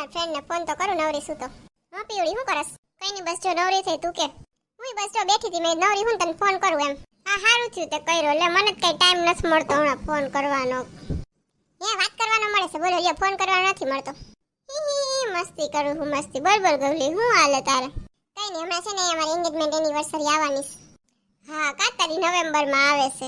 મારા ફ્રેન્ડને ફોન તો કરું, નવરી શું હા પીવડી હું કરસ? કઈ નહીં બસ જો નવરી થઈ તું કે. હું બસ જો બેઠી હતી મેં નવરી, હું તને ફોન કરું એમ. હા સારું થયું તે કર્યો, એટલે મને કઈ ટાઈમ નથી મળતો હમણાં ફોન કરવાનો. હે વાત કરવાનો મળે છે? બોલો, લ્યો ફોન કરવાનો નથી મળતો. મસ્તી કરું હું, મસ્તી. બોલ બોલ, ગવલી હું હાલે તારે? કઈ નહીં હમણાં છે ને અમારી એન્ગેજમેન્ટ એનિવર્સરી આવવાની હા કા તારી નવેમ્બરમાં આવે છે.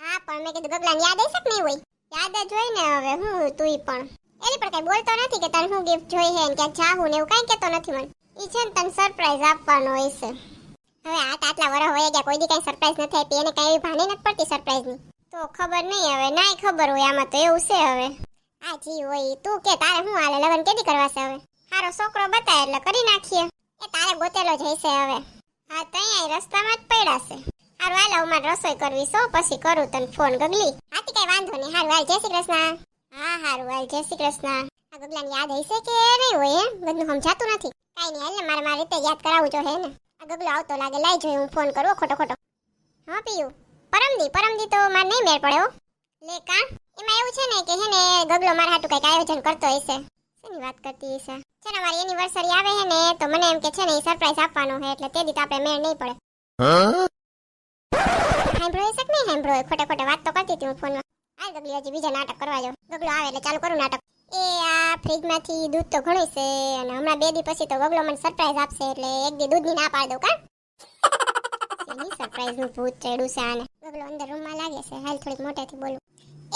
હા, પણ મેં કીધું, ગગલાને યાદ આવી શકે નહીં હોય? યાદ જ હોય ને હવે, હું તુંય પણ. એની પણ કઈ બોલતો નથી કે તને હું ગિફ્ટ જોઈ હે ને ક્યાંક જાહું ને એવું કઈ કહેતો નથી મને. ઈ છે ને તને સરપ્રાઈઝ આપવાનો હોય છે. હવે આ આટલા વર્ષ હોય ગયા કોઈ દી કઈ સરપ્રાઈઝ નથી આપી, એને કઈ ભાને નથી પડતી સરપ્રાઈઝની તો ખબર નહીં હવે, નાય ખબર હોય આમાં તો એવું છે હવે. આ જી હોય તું કે તારે હું હાલે, લગન કેદી કરવા છે હવે? હારો છોકરો બતાય એટલે કરી નાખીએ. એ તારે ગોતેલો જ હશે હવે. હા, તો અહીંયા રસ્તામાં જ પડ્યા છે. હારું, હાલ હવે મારે રસોઈ કરવી છો પછી કરું તને ફોન ગગલી. હાથી કઈ વાંધો નહીં. હારું, હાલ, જય શ્રી કૃષ્ણ. હા હારું. હાલ જય શ્રી કૃષ્ણ. આ ગગલાને યાદ હશે કે નહીં હોય એમ બધું સમજાતું નથી. કાઈ નહીં હાલ ને મારે મારી રીતે યાદ કરાવવું જો હે ને? આ ગગલો આવતો લાગે લાઈ જોઈએ હું ફોન કરું ખોટો ખોટો. હા પીયું. પરમદી પરમદી તો મારે નહીં મેળ પડ્યો લે કા એમાં એવું છે ને કે હે ને ગગલો મારા હાટું કંઈક આયોજન કરતો હશે શેની વાત કરતી હશે છે ને મારી એનિવર્સરી આવે છે ને તો મને એમ કે છે ને સરપ્રાઈઝ આપવાનો છે એટલે તે દી આપણે મેળ નહીં પડે. હેમ્બ્રો એ કે નહીં સાંભળો ખોટે ખોટે વાત તો કરતી હતી હું ફોનમાં. આ ગગલી હજી બીજા નાટક કરવા જાઉં. ગગલો આવે એટલે ચાલુ કરું નાટક. એ આ ફ્રીજમાંથી દૂધ તો ઘણું છે અને હમણાં બે દી પછી તો ગગલો મને સરપ્રાઈઝ આપશે એટલે એક દી દૂધની ના પાડ દઉં કા? એની સરપ્રાઈઝનું ભૂત ચડ્યું છે આને. ગગલો અંદર રૂમમાં લાગે છે. હાલ થોડીક મોટેથી બોલું.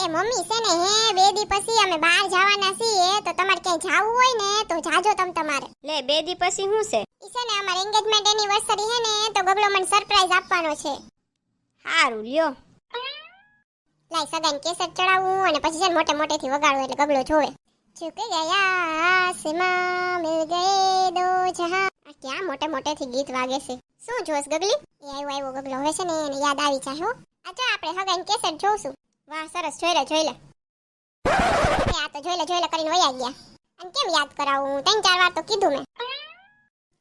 એ મમ્મી છે ને હે બે દી પછી અમે બહાર જવાના છીએ તો તમારે ક્યાંય જવું હોય ને તો જાજો તમ તમારે. લે બે દી પછી શું છે? ઈ છે ને અમાર એન્ગેજમેન્ટ એનિવર્સરી છે ને તો ગગલો મને સરપ્રાઈઝ આપવાનો છે. સારું લ્યો. લાઈ સગાઈને કેસેટ ચડાવું અને પછી છે મોટે મોટેથી વગાડવું એટલે ગગલો જોવે. ઝુક ગયા આસમાં મિલ ગયે દો જહાં. આ ક્યાં મોટે મોટેથી ગીત વાગે છે? શું જોશ ગગલી? એ આવ્યો આવ્યો ગગલો હવે છે ને એને યાદ આવી જાય હો. આ જો આપણે સગાઈને કેસેટ જોઉશું વાહ, સરસ, જોઈ લે જોઈ લે. આ તો જોઈ લે જોઈ લે કરીને વયા ગયા. અને કેમ યાદ કરાવું ત્રણ ચાર વાર તો કીધું મેં.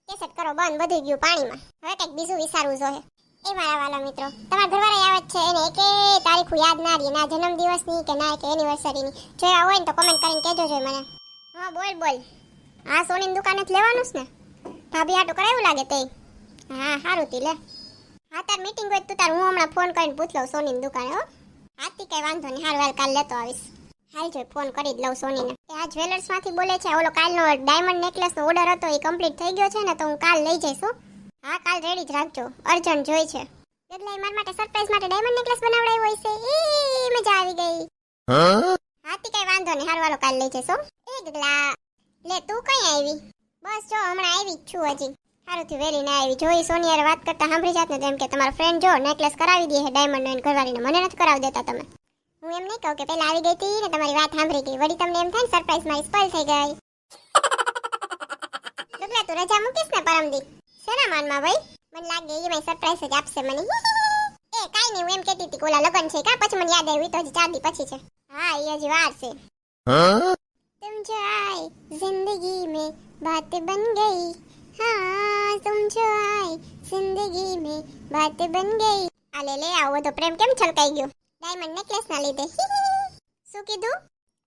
કેસેટ કરો બંધ બધું ગયું પાણીમાં. હવે કંઈક બીજું વિચારવું જોઈએ એ મારા વાલા મિત્રો. તમારા ઘરવાળા આવે છે એને એક તારીખું યાદ ના રહી, ના જન્મદિવસની કે ના કે એનિવર્સરીની જોયા હોય ને તો કમેન્ટ કરીને કહેજો જોઈ મને. હા, બોલ બોલ. હા, સોનીની દુકાને જ લેવાનું છે ને? ભાભી આટો કરાવ્યું લાગે તે હા, સારું તી લે. હા, તાર મીટિંગ હોય તો તાર હું હમણાં ફોન કરીને પૂછ લઉં સોનીની દુકાને, હો. હાથી કઈ વાંધો નહીં. હાલ હાલ કાલ લેતો આવીશ. હાલ જોઈ ફોન કરી જ લઉં સોનીને. આ જ્વેલર્સમાંથી બોલે છે ઓલો કાલનો ડાયમંડ નેકલેસનો ઓર્ડર હતો, એ કમ્પ્લીટ થઈ ગયો છે ને, તો હું કાલ લઈ જઈશ હો હા કાલ રેડી જ રાખજો. અર્જન્ટ જોઈ છે. ગગલાઈ મારા માટે સરપ્રાઈઝ માટે ડાયમંડ નેકલેસ બનાવડાવ્યો હોય છે. એ મજા આવી ગઈ. હાથી કઈ વાંધો નહીં. હાર વાલો કાલ લઈ જશો એ ગગલા લે તું કઈ આવી? બસ જો હમણાં આવી જ છું હજી. સારું થી વેલી ના આવી. જોઈ સોની વાત કરતા સાંભળી જાત ને તેમ કે તમારો ફ્રેન્ડ જો નેકલેસ કરાવી દે છે ડાયમંડ નો ઘરવાળીને. મને નથી કરાવી દેતા તમે. હું એમ નહીં કહું કે પેલા આવી ગઈ હતી ને તમારી વાત સાંભળી ગઈ. વળી તમને એમ થાય ને સરપ્રાઈઝ મારી સ્પોઈલ થઈ ગઈ. ગગલા તું રજા મૂકીશ ને પરમદી શેના માનમાં ભાઈ મને લાગે એ મારી સરપ્રાઈઝ જ આપશે મને એ કાઈ નહીં હું એમ કહેતી હતી કે ઓલા લગન છે કા પછી મને યાદ આવ્યું ઈ તો હજી ચાર દી પછી છે હા એ હજી વાર છે तुम जो आए जिंदगी में बात बन गई हाँ तुम जो आए जिंदगी में बात बन गई આ લે લે આવો તો પ્રેમ કેમ છલકાઈ ગયો ડાયમંડ નેકલેસ ના લીધે શું કીધું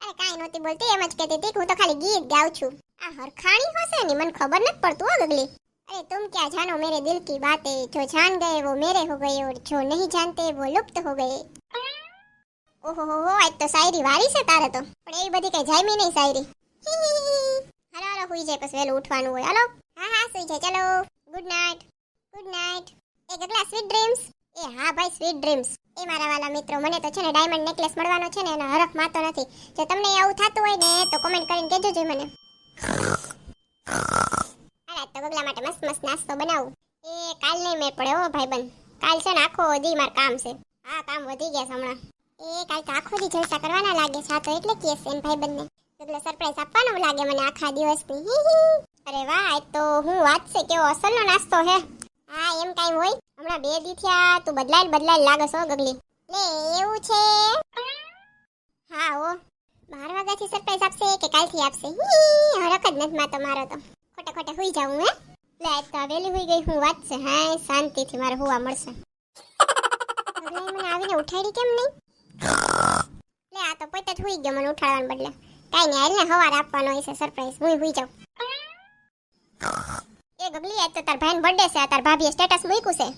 અરે કાંઈ નહોતી બોલતી એમ જ કહેતી હતી કે હું તો ખાલી ગીત ગાઉં છું આ હરખાણી હશે ને મને ખબર નથી પડતું હો ગગલી अरे तुम क्या जानो मेरे दिल की बातें जो जान गए वो मेरे हो गए और जो नहीं जानते वो लुप्त हो गए ઓહો હો હો આજ તો શાયરી વારી છે તારે તો પણ એવી બધી કઈ જાયમી નહીં શાયરી હાલો હાલો હુઈ જાય પછી વહેલું ઉઠવાનું હોય હાલો હા હા સુઈ જાય ચલો ગુડ નાઇટ ગુડ નાઇટ એ ગગલા સ્વીટ ડ્રીમ્સ એ હા ભાઈ સ્વીટ ડ્રીમ્સ એ મારા વાલા મિત્રો મને તો છે ને ડાયમંડ નેકલેસ મળવાનો છે ને એનો હરખ માતો નથી જો તમને આવું થતું હોય ને તો કોમેન્ટ કરીને કહેજો જોઈ મને અરે આજ તો ગગલા માટે મસ્ત મસ્ત નાસ્તો બનાવું. એ કાલ નહીં મેળ પડે હો ભાઈબંધ. કાલ છે ને આખો દી માર કામ છે. હા કામ વધી ગયા છે હમણાં. એ કાલ તો આખો દી જલસા કરવાના લાગે છે આ તો એટલે કેસ એમ ભાઈબંધને. એટલે સરપ્રાઈઝ આપવાનો લાગે મને આખા દિવસની. અરે વાહ તો હું વાત છે કેવો અસલનો નાસ્તો હે. હા એમ કાઈ હોય. હમણાં બે દી થયા તું બદલાય બદલાય લાગે છો ગગલી. લે એવું છે? હા ઓ બાર વાગ્યાથી સરપ્રાઈઝ આપશે કે કાલથી આપશે? હી, હરખ જ નથી મારો તો. ખોટે હુઈ જાઉં હે લે તો વેલી હુઈ ગઈ હું, વાત છે હા શાંતિથી મારે હુવા મળશે. ગગલાએ મને આવીને ઉઠાડી કેમ નહીં? લે, આ તો પોતે જ હુઈ ગયો મને ઉઠાડવાને બદલે. કાઈ નહીં એટલે હવાર આપવાનો હોય છે સરપ્રાઈઝ હું હુઈ જાઉં. એ ગગલી આ તો તાર ભાઈનો બર્થડે છે તાર ભાભીએ સ્ટેટસ મૂક્યું છે.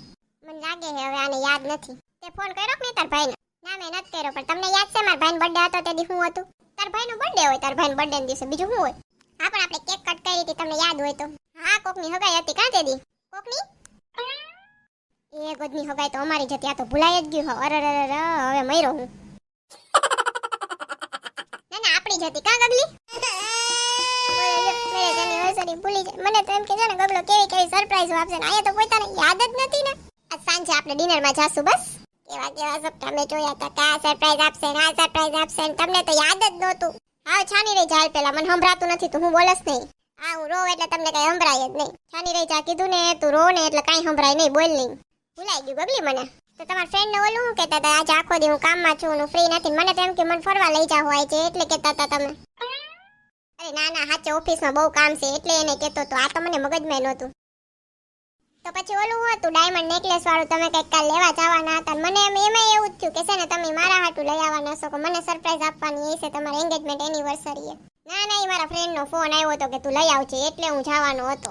મને લાગે છે હવે આને યાદ નથી. તે ફોન કર્યો કે નહીં તાર ભાઈને? ના, મેં નથી કર્યો, પણ તમને યાદ છે મારા ભાઈનો બર્થડે હતો તે દી શું હતું? તાર ભાઈનો બર્થડે હોય, તાર ભાઈનો બર્થડે દિવસે, બીજું શું હોય? હા, પણ આપણે કેક કટ કરી હતી, તમને યાદ હોય તો. હા, કોકની હગાઈ હતી કાં તે દી કોકની? એ ગોદની હગાઈ તો અમારી જ હતી, આ તો ભૂલાઈ જ ગયું, હો. અરે અરે હવે મયરો હું. ના ના, આપણી જ હતી. કાં ગગલી? ભૂલી જાય. મને તો કે છે આપશે તો પોતાને યાદ જ નથી ને. આજ સાંજે આપણે ડિનરમાં જાશું, બસ. કેવા કેવા સપના મેં જોયા હતા કે આ સરપ્રાઈઝ આપશે આ સરપ્રાઈઝ આપશે તમને તો યાદ જ નહોતું. હા, છાની રહી જાય પેલા. મને સંભળાતું નથી, તું હું બોલસ નહીં. હા, હું રોવ એટલે તમને કઈ સંભળાય જ નહીં. છાની રહી જા કીધું ને, તું રો ને એટલે કઈ સંભળાય નહીં, બોલ નહીં. ભૂલાઈ ગયું ગગલી મને. તો તમારા ફ્રેન્ડ ને ઓલું હું કહેતા હતા? આજે આખો દી હું કામમાં છું હું ફ્રી નથી. મને તો એમ કે મને ફરવા લઈ જાવ હોય છે એટલે કહેતા હતા તમે. અરે ના ના, સાચે ઓફિસમાં બહુ કામ છે, એટલે એને કહેતો તો. આ તો મને મગજમાં નહોતું. તો પછી ઓલું હતું? ડાયમંડ નેકલેસ વાળું તમે કંઈક કાલ લેવા જવાના હતા મને એમ એમાં એવું જ થયું કે છે ને તમે મારા હાટું લઈ આવવાના છો, કે મને સરપ્રાઈઝ આપવાની એ છે તમારા એન્ગેજમેન્ટ એનિવર્સરી ના ના, એ મારા ફ્રેન્ડનો ફોન આવ્યો હતો કે તું લઈ આવજે, એટલે હું જવાનો હતો.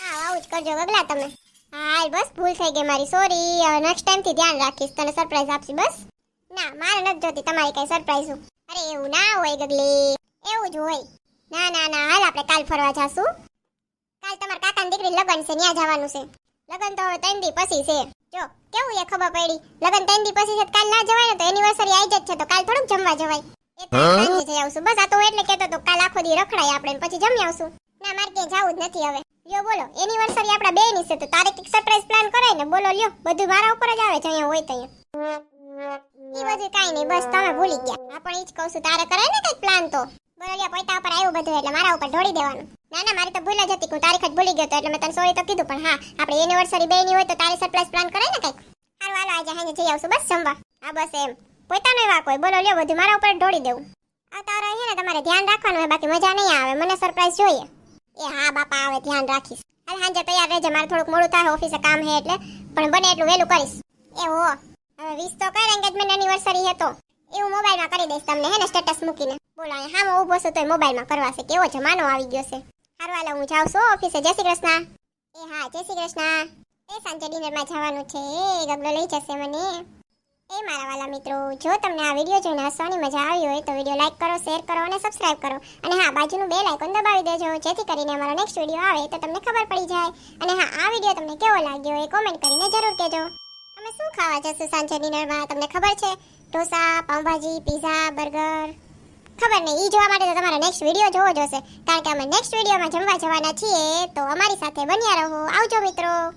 હા, આવું જ કરજો ગગલા તમે. હા બસ, ભૂલ થઈ ગઈ મારી. સોરી હવે નેક્સ્ટ ટાઈમથી ધ્યાન રાખીશ, તને સરપ્રાઈઝ આપશી, બસ. ના, મારે નથી જોતી તમારી કઈ સરપ્રાઈઝ અરે, એવું ના હોય ગગલી. એવું જ હોય. ના ના ના, હાલ, આપણે કાલ ફરવા જાશું. કાલ તમાર કાકાની દીકરી લગન છે ત્યાં જવાનું છે. લગન તો હવે ત્રણ દી પછી છે. જો કેવું એ ખબર પડી? લગન ત્રણ દી પછી છે કાલ ના જવાય ને તો એનિવર્સરી આવી જ છે તો કાલ થોડુંક જમવા જવાય. એટલે જઈ આવશું. બસ આ તો એટલે કહેતો તો કાલ આખો દી રખડાય આપણે પછી જમી આવશું. ના મારે ક્યાંય જવું જ નથી હવે. લ્યો બોલો એનિવર્સરી આપણા બે ની છે તો તારે કંઈક સરપ્રાઈઝ પ્લાન કરાય ને? બોલો લ્યો બધું મારા ઉપર જ આવે છે અહીંયા હોય તો એ ઈ બધું કાંઈ નહીં બસ તમે ભૂલી ગયા. હા પણ ઈ જ કહું છું તારે કરાય ને કંઈક પ્લાન તો? બોલો લ્યો પૈતા ઉપર આવ્યું બધું એટલે મારા ઉપર ઢોળી દેવાનું. ના ના, મારી તો ભૂલ જ હતી હું તારીખ જ ભૂલી ગયો તો એટલે મેં તને સોરી તો કીધું, પણ હા, આપણે એનિવર્સરી બે ની હોય તો તારી સરપ્રાઈઝ પ્લાન કરે ને કંઈક. હારું, હાલો, આજે હાંજે જઈ આવશું, બસ જમવા. હા, બસ એમ. પોતાનો એવા કોઈ. બોલો, લ્યો, બધું મારા ઉપર ઢોળી દેવું. આ તારો છે ને તમારે ધ્યાન રાખવાનું હોય, બાકી મજા નહીં આવે. મને સરપ્રાઈઝ જોઈએ. એ હા, બાપા, આવે, ધ્યાન રાખીશ. હાલ, હાંજે તૈયાર રહેજે, મારે થોડુંક મોડું થાય, ઓફિસે કામ છે એટલે. પણ બને એટલું વહેલું કરીશ. એ હો. હવે વીસ તો કર એન્ગેજમેન્ટ એનિવર્સરી હતો એવું મોબાઈલમાં કરી દઈશ તમને, હે ને સ્ટેટસ મૂકીને. બોલો, અહીંયા હું ઊભો છું તો મોબાઈલમાં કરવા છે. કેવો જમાનો આવી ગયો છે. હાલો હું જાઉં છું ઓફિસે. જય શ્રી કૃષ્ણ. એ હા, જય શ્રી કૃષ્ણ. એ સાંજે ડિનરમાં જવાનું છે. એ ગગડો લઈ જશે મને. એ મારા વાલા મિત્રો, જો તમને આ વીડિયો જોઈને હસવાની મજા આવી હોય તો વીડિયો લાઇક કરો, શેર કરો અને સબસ્ક્રાઇબ કરો. અને હા, બાજુનું બે આઇકોન દબાવી દેજો, જેથી કરીને અમારો નેક્સ્ટ વીડિયો આવે તો તમને ખબર પડી જાય. અને હા, આ વીડિયો તમને કેવો લાગ્યો એ કોમેન્ટ કરીને જરૂર કહેજો. અમે શું ખાવા જશું સાંજે ડિનરમાં? તમને ખબર છે? Dosa, pav bhaji, pizza, burger. ખબર નહીં એ જોવા માટે તો તમારે નેક્સ્ટ વીડિયો જોવો જોશે કારણ કે અમે નેક્સ્ટ વિડીયોમાં જમવા જવાના છીએ, તો અમારી સાથે બન્યા રહો. આવજો મિત્રો.